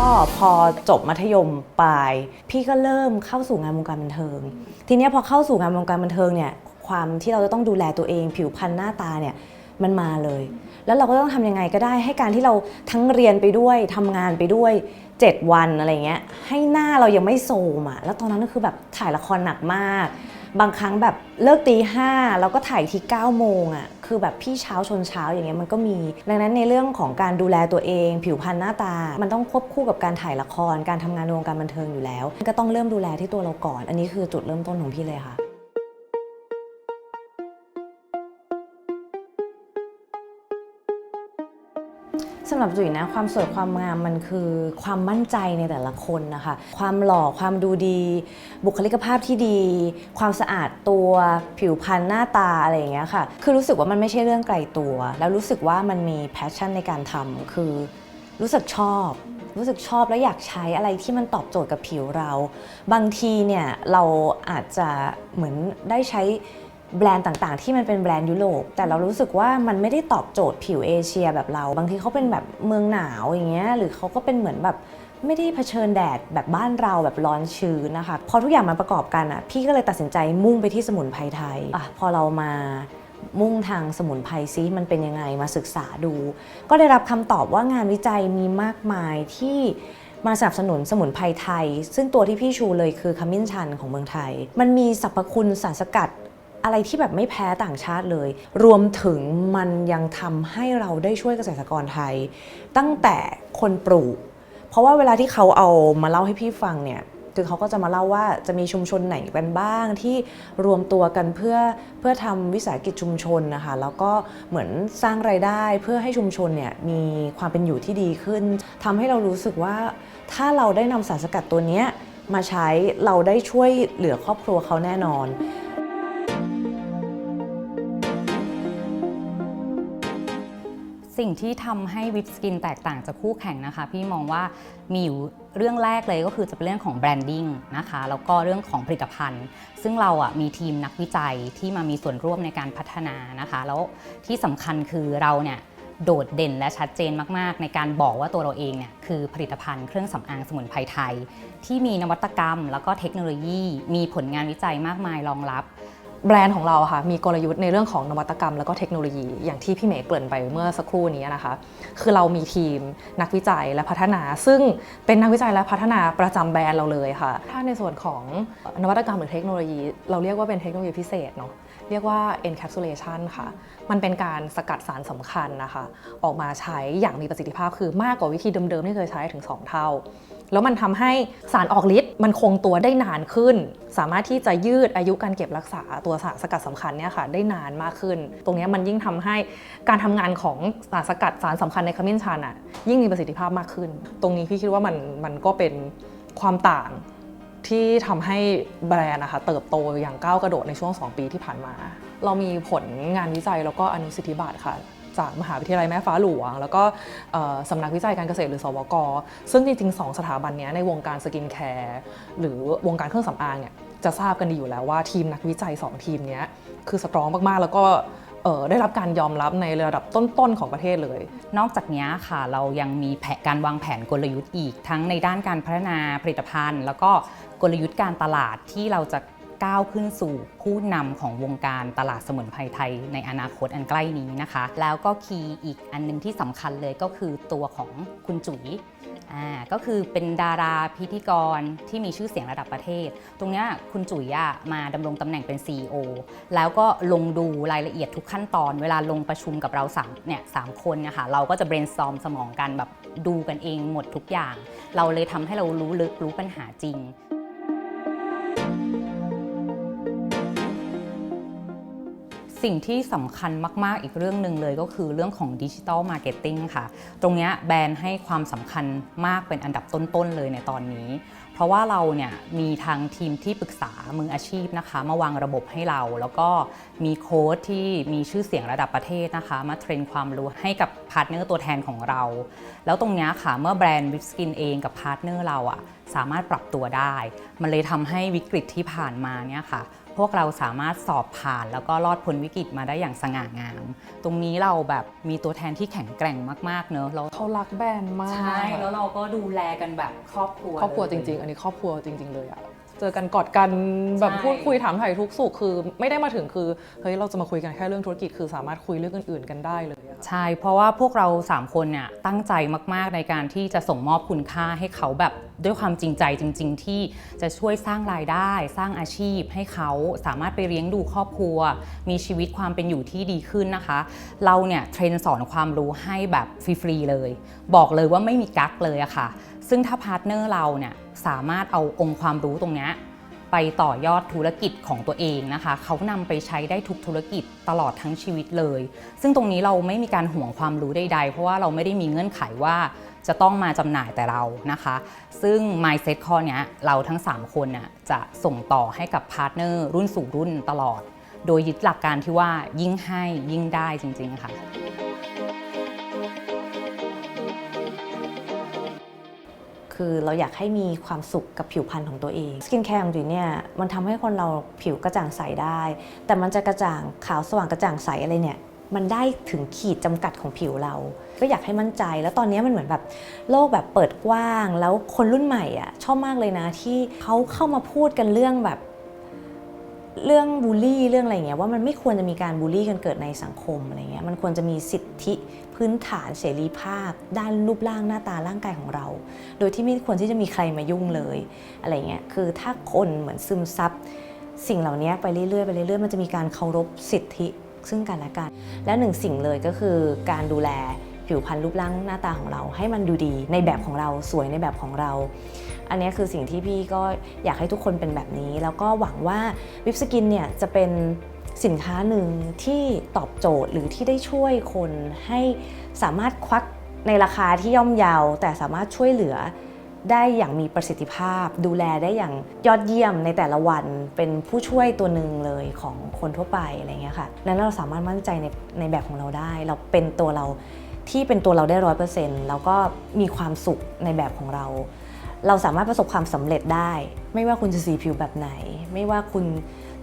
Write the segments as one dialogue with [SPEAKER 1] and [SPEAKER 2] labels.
[SPEAKER 1] ก็พอจบมัธยมปลาย พี่ก็เริ่มเข้าสู่งานวงการบันเทิง ทีนี้พอเข้าสู่งานวงการบันเทิงเนี่ยความที่เราจะต้องดูแลตัวเอง ผิวพรรณหน้าตาเนี่ยมันมาเลย แล้วเราก็ต้องทำยังไงก็ได้ให้การที่เราทั้งเรียนไปด้วยทำงานไปด้วย 7 วันอะไรเงี้ยให้หน้าเรายังไม่โซมอะแล้วตอนนั้นก็คือแบบถ่ายละครหนักมาก บางครั้งแบบเลิกตีห้าแล้วก็ถ่ายที9ก้าโมงอะ่ะ คือแบบพี่เช้าชนเช้าอย่างเงี้ยมันก็มี ดังนั้นในเรื่องของการดูแลตัวเอง ผิวพรรณหน้าตา มันต้องควบคู่กับการถ่ายละคร การทำงานในวงการบันเทิงอยู่แล้ว ก็ต้องเริ่มดูแลที่ตัวเราก่อน อันนี้คือจุดเริ่มต้นของพี่เลยค่ะ สำหรับจุ๋ยนะความสวยความงามมันคือความมั่นใจในแต่ละคนนะคะ ความหล่อความดูดี บุคลิกภาพที่ดี ความสะอาดตัวผิวพรรณหน้าตาอะไรอย่างเงี้ยค่ะ คือรู้สึกว่ามันไม่ใช่เรื่องไกลตัว แล้วรู้สึกว่ามันมีแพชชั่นในการทำคือรู้สึกชอบ รู้สึกชอบแล้วอยากใช้อะไรที่มันตอบโจทย์กับผิวเรา บางทีเนี่ยเราอาจจะเหมือนได้ใช้ แบรนด์ต่างๆ ที่มันเป็นแบรนด์ยุโรปแต่เรารู้สึกว่ามันไม่ได้ตอบโจทย์ผิวเอเชียแบบเรา บางทีเขาเป็นแบบเมืองหนาวอย่างเงี้ยหรือเขาก็เป็นเหมือนแบบไม่ได้เผชิญแดดแบบบ้านเราแบบร้อนชื้นนะคะพอทุกอย่างมันประกอบกันอะพี่ก็เลยตัดสินใจมุ่งไปที่สมุนไพรไทยอะพอเรามามุ่งทางสมุนไพรซิมันเป็นยังไงมาศึกษาดู ก็ได้รับคำตอบว่างานวิจัยมีมากมายที่มาสนับสนุนสมุนไพรไทย ซึ่งตัวที่พี่ชูเลยคือขมิ้นชันของเมืองไทย มันมีสรรพคุณสารสกัด อะไรที่แบบไม่แพ้ต่างชาติเลย รวมถึงมันยังทำให้เราได้ช่วยเกษตรกรไทย ตั้งแต่คนปลูก เพราะว่าเวลาที่เขาเอามาเล่าให้พี่ฟังเนี่ยคือเขาก็จะมาเล่าว่าจะมีชุมชนไหนกันบ้างที่รวมตัวกันเพื่อเพื่อทำวิสาหกิจชุมชนนะคะแล้วก็เหมือนสร้างไรายได้เพื่อให้ชุมชนเนี่ยมีความเป็นอยู่ที่ดีขึ้นทำให้เรารู้สึกว่าถ้าเราได้นำสารสกัดตัวเนี้ยมาใช้เราได้ช่วยเหลือครอบครัวเขาแน่นอน
[SPEAKER 2] สิ่งที่ทำให้วิปสกินแตกต่างจากคู่แข่งนะคะ พี่มองว่ามีอยู่เรื่องแรกเลยก็คือจะเป็นเรื่องของแบรนดิ้งนะคะแล้วก็เรื่องของผลิตภัณฑ์ ซึ่งเราอะมีทีมนักวิจัยที่มามีส่วนร่วมในการพัฒนานะคะ แล้วที่สำคัญคือเราเนี่ยโดดเด่นและชัดเจนมากๆ ในการบอกว่าตัวเราเองเนี่ยคือผลิตภัณฑ์เครื่องสำอางสมุนไพรไทย ที่มีนวัตกรรม แล้วก็เทคโนโลยี มีผลงานวิจัยมากมายรองรับ
[SPEAKER 3] แบรนด์ของเราค่ะมีกลยุทธ์ในเรื่องของนวัตกรรม แล้วก็เทคโนโลยีอย่างที่พี่เมย์เกริ่นไปเมื่อสักครู่นี้นะคะ คือเรามีทีมนักวิจัยและพัฒนา ซึ่งเป็นนักวิจัยและพัฒนาประจำแบรนด์เราเลยค่ะ ถ้าในส่วนของนวัตกรรมหรือเทคโนโลยี เราเรียกว่าเป็นเทคโนโลยีพิเศษเนาะเรียกว่า encapsulation ค่ะ มันเป็นการสกัดสารสำคัญนะคะ ออกมาใช้อย่างมีประสิทธิภาพคือมากกว่าวิธีเดิมๆที่เคยใช้ถึง 2 เท่า แล้วมันทำให้สารออกฤทธิ์มันคงตัวได้นานขึ้น สามารถที่จะยืดอายุการเก็บรักษาตัวสารสกัดสำคัญเนี่ยค่ะได้นานมากขึ้น ตรงนี้มันยิ่งทำให้การทำงานของสารสกัดสารสำคัญในขมิ้นชันอะยิ่งมีประสิทธิภาพมากขึ้น ตรงนี้พี่คิดว่ามันมันก็เป็นความต่างที่ทำให้แบรนด์นะคะเติบโตอย่างก้าวกระโดดในช่วง 2 ปีที่ผ่านมา เรามีผลงานวิจัยแล้วก็อนุสิทธิบัตรค่ะ จากมหาวิทยาลัยแม่ฟ้าหลวง แล้วก็สำนักวิจัยการเกษตรหรือสวก ซึ่งจริงๆ2สถาบันนี้ในวงการสกินแคร์หรือวงการเครื่องสำอางเนี่ยจะทราบกันดีอยู่แล้วว่าทีมนักวิจัย 2 ทีมนี้คือสตรองมากๆ แล้วก็ได้รับการยอมรับในระดับต้น ๆ ของประเทศเลย
[SPEAKER 2] นอกจากนี้ค่ะเรายังมีแผนการวางแผนกลยุทธ์อีก ทั้งในด้านการพัฒนาผลิตภัณฑ์ แล้วก็กลยุทธ์การตลาดที่เราจะ ก้าวขึ้นสู่ผู้นำของวงการตลาดสมุนไพรไทยในอนาคตอันใกล้นี้นะคะ แล้วก็คีย์อีกอันหนึงที่สำคัญเลยก็คือตัวของคุณจุ๋ยอ่าก็คือเป็นดาราพิธีกรที่มีชื่อเสียงระดับประเทศ ตรงเนี้ยคุณจุ๋ยอะมาดำรงตำแหน่งเป็น CEO แล้วก็ลงดูรายละเอียดทุกขั้นตอน เวลาลงประชุมกับเราสามเนี่ยสามคนนะคะเราก็จะ brainstorm สมองกันแบบดูกันเองหมดทุกอย่าง เราเลยทำให้เรารู้ลึกรู้ปัญหาจริง สิ่งที่สำคัญมาก ๆ อีกเรื่องหนึ่งเลยก็คือเรื่องของดิจิ t a ลมาร์เก็ตติ้งค่ะ ตรงนี้แบรนด์ให้ความสำคัญมากเป็นอันดับต้น ๆ เลยในตอนนี้ เพราะว่าเราเนี่ยมีทางทีมที่ปรึกษามืออาชีพนะคะ มาวางระบบให้เรา แล้วก็มีโค้ดที่มีชื่อเสียงระดับประเทศนะคะ มาเทรนความรู้ให้กับพาร์ทเนอร์ตัวแทนของเรา แล้วตรงนี้ค่ะเมื่อแบรนด์วิปสกินเองกับพาร์ทเนอร์เราอะสามารถปรับตัวได้ มันเลยทำให้วิกฤตที่ผ่านมาเนี่ยค่ะ วกเราสามารถสอบผ่านแล้วก็รอดพ้นวิกฤตมาได้อย่างสง่างาม ตรงนี้เราแบบมีตัวแทนที่แข็งแกร่งมากๆเนอะเรา
[SPEAKER 3] เขารักแบรนด์มาก
[SPEAKER 2] ใช่แล้วเราก็ดูแลกันแบบครอบครัว
[SPEAKER 3] ครอบครัวจริง ๆ อันนี้ครอบครัวจริง ๆ เลยอะ เจอกันกอดกันแบบ
[SPEAKER 2] ใช่
[SPEAKER 3] พูดคุยถามถ่ายทุกสุขคือ ไม่ได้มาถึงคือเฮ้ยเราจะมาคุยกันแค่เรื่องธุรกิจคือสามารถคุยเรื่องอื่นๆกันได้เลยอะ
[SPEAKER 2] ใช่ เพราะว่าพวกเรา 3 คนเนี่ยตั้งใจมาก ๆ ในการที่จะส่งมอบคุณค่าให้เขาแบบด้วยความจริงใจจริง ๆ ที่จะช่วยสร้างรายได้ สร้างอาชีพให้เขาสามารถไปเลี้ยงดูครอบครัว มีชีวิตความเป็นอยู่ที่ดีขึ้นนะคะ เราเนี่ยเทรนสอนความรู้ให้แบบฟรี ๆ เลย บอกเลยว่าไม่มีกั๊กเลยอะค่ะ ซึ่งถ้าพาร์ทเนอร์เราเนี่ยสามารถเอาองค์ความรู้ตรงนี้ไปต่อยอดธุรกิจของตัวเองนะคะ เขานำไปใช้ได้ทุกธุรกิจตลอดทั้งชีวิตเลย ซึ่งตรงนี้เราไม่มีการห่วงความรู้ใด ๆ เพราะว่าเราไม่ได้มีเงื่อนไขว่าจะต้องมาจำหน่ายแต่เรานะคะ ซึ่ง mindset ข้อนี้เราทั้ง 3 คนน่ะจะส่งต่อให้กับพาร์ทเนอร์รุ่นสู่รุ่นตลอด โดยยึดหลักการที่ว่ายิ่งให้ยิ่งได้จริง ๆ ค่ะ
[SPEAKER 1] คือเราอยากให้มีความสุขกับผิวพรรณของตัวเองสกินแคร์ของจุ๋ยเนี่ยมันทำให้คนเราผิวกระจ่างใสได้ แต่มันจะกระจ่างขาวสว่างกระจ่างใสอะไรเนี่ยมันได้ถึงขีดจำกัดของผิวเรา ก็อยากให้มั่นใจ แล้วตอนนี้มันเหมือนแบบโลกแบบเปิดกว้าง แล้วคนรุ่นใหม่อะชอบมากเลยนะที่เขาเข้ามาพูดกันเรื่องแบบ เรื่องบูลลี่เรื่องอะไรเงี้ยว่ามันไม่ควรจะมีการบูลลี่กันเกิดในสังคมอะไรเงี้ยมันควรจะมีสิทธิพื้นฐานเสรีภาพ ด้านรูปร่างหน้าตาร่างกายของเรา โดยที่ไม่ควรที่จะมีใครมายุ่งเลยอะไรเงี้ยคือถ้าคนเหมือนซึมซับสิ่งเหล่านี้ไปเรื่อยๆไปเรื่อยๆมันจะมีการเคารพสิทธิซึ่งกันและกัน และหนึ่งสิ่งเลยก็คือการดูแลผิวพรรณรูปร่างหน้าตาของเรา ให้มันดูดีในแบบของเราสวยในแบบของเรา อันนี้คือสิ่งที่พี่ก็อยากให้ทุกคนเป็นแบบนี้ แล้วก็หวังว่าวิปสกินเนี่ยจะเป็นสินค้าหนึ่งที่ตอบโจทย์หรือที่ได้ช่วยคนให้สามารถควักในราคาที่ย่อมเยาแต่สามารถช่วยเหลือได้อย่างมีประสิทธิภาพ ดูแลได้อย่างยอดเยี่ยมในแต่ละวันเป็นผู้ช่วยตัวหนึ่งเลยของคนทั่วไปอะไรเงี้ยค่ะนั้นเราสามารถมั่นใจในในแบบของเราได้ เราเป็นตัวเราที่เป็นตัวเราได้ร้อยเปอร์เซ็นต์แล้วก็มีความสุขในแบบของเรา เราสามารถประสบความสำเร็จได้ ไม่ว่าคุณจะสีผิวแบบไหน ไม่ว่าคุณ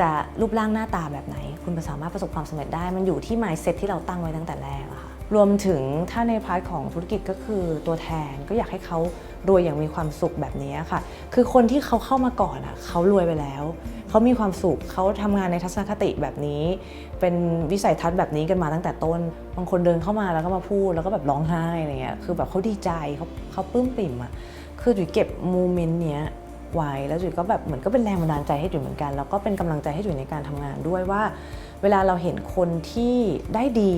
[SPEAKER 1] จะรูปร่างหน้าตาแบบไหน คุณสามารถประสบความสำเร็จได้ มันอยู่ที่ mindset ที่เราตั้งไว้ตั้งแต่แรกอะค่ะรวมถึงถ้าในพาร์ทของธุรกิจก็คือตัวแทนก็อยากให้เขารวยอย่างมีความสุขแบบนี้ค่ะ คือคนที่เขาเข้ามาก่อนอะเขารวยไปแล้ว เขามีความสุขเขาทำงานในทัศนคติแบบนี้ เป็นวิสัยทัศน์แบบนี้กันมาตั้งแต่ต้น บางคนเดินเข้ามาแล้วก็มาพูดแล้วก็แบบร้องไห้อะไรเงี้ยคือแบบเขาดีใจเขาเขาปลื้มปิ่มอะ คือจุ๋ยเก็บโมเมนต์เนี้ยไว้แล้วจุ๋ยก็แบบเหมือนก็เป็นแรงบันดาลใจให้จุ๋ยเหมือนกัน แล้วก็เป็นกำลังใจให้จุ๋ยในการทำงานด้วยว่า เวลาเราเห็นคนที่ได้ดี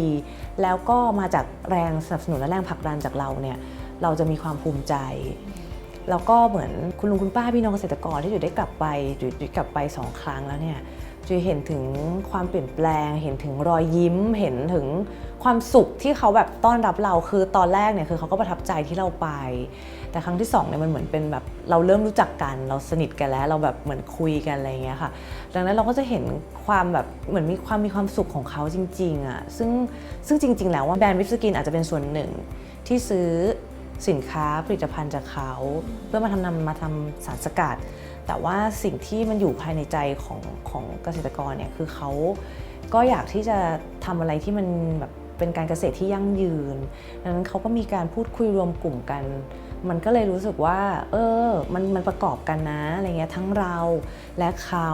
[SPEAKER 1] แล้วก็มาจากแรงสนับสนุนและแรงผลักดันจากเราเนี่ยเราจะมีความภูมิใจแล้วก็เหมือนคุณลุงคุณป้าพี่น้องเกษตรกรที่จุ๋ยได้กลับไปจุ๋ยจุ๋ยกลับไปสองครั้งแล้วเนี่ย จุยเห็นถึงความเปลี่ยนแปลง เห็นถึงรอยยิ้ม เห็นถึงความสุขที่เขาแบบต้อนรับเรา คือตอนแรกเนี่ยคือเขาก็ประทับใจที่เราไป แต่ครั้งที่สองเนี่ยมันเหมือนเป็นแบบเราเริ่มรู้จักกัน เราสนิทกันแล้ว เราแบบเหมือนคุยกันอะไรอย่างเงี้ยค่ะ ดังนั้นเราก็จะเห็นความแบบเหมือนมีความมีความสุขของเขาจริงๆอะ ซึ่งซึ่งจริง ๆ แล้วว่าแบรนด์วิปสกินอาจจะเป็นส่วนหนึ่งที่ซื้อสินค้าผลิตภัณฑ์จากเขา เพื่อมาทำนำมาทำสารสกัด แต่ว่าสิ่งที่มันอยู่ภายในใจของของเกษตรกรเนี่ยคือเขาก็อยากที่จะทำอะไรที่มันแบบเป็นการเกษตรที่ยั่งยืนดังนั้นเขาก็มีการพูดคุยรวมกลุ่มกัน มันก็เลยรู้สึกว่า เออ มันมันประกอบกันนะอะไรเงี้ยทั้งเราและเขา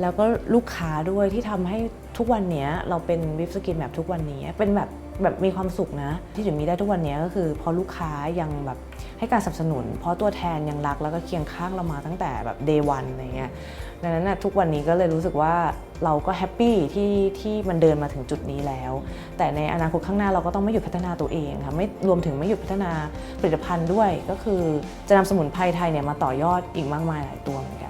[SPEAKER 1] แล้วก็ลูกค้าด้วยที่ทำให้ทุกวันนี้เราเป็นวิปสกินแบบทุกวันนี้เป็นแบบ แบบมีความสุขนะ ที่จุ๋ยมีได้ทุกวันนี้ก็คือพราะลูกค้ายังแบบให้การสนับสนุน เพราะตัวแทนยังรักแล้วก็เคียงข้างเรามาตั้งแต่แบบ day one อะไรเงี้ยดังนั้นนะทุกวันนี้ก็เลยรู้สึกว่าเราก็แฮปปี้ที่ที่มันเดินมาถึงจุดนี้แล้ว แต่ในอนาคตข้างหน้าเราก็ต้องไม่หยุดพัฒนาตัวเองค่ะไม่รวมถึงไม่หยุดพัฒนาผลิตภัณฑ์ด้วย ก็คือจะนำสมุนไพรไทยเนี่ยมาต่อยอดอีกมากมายหลายตัวเหมือนกัน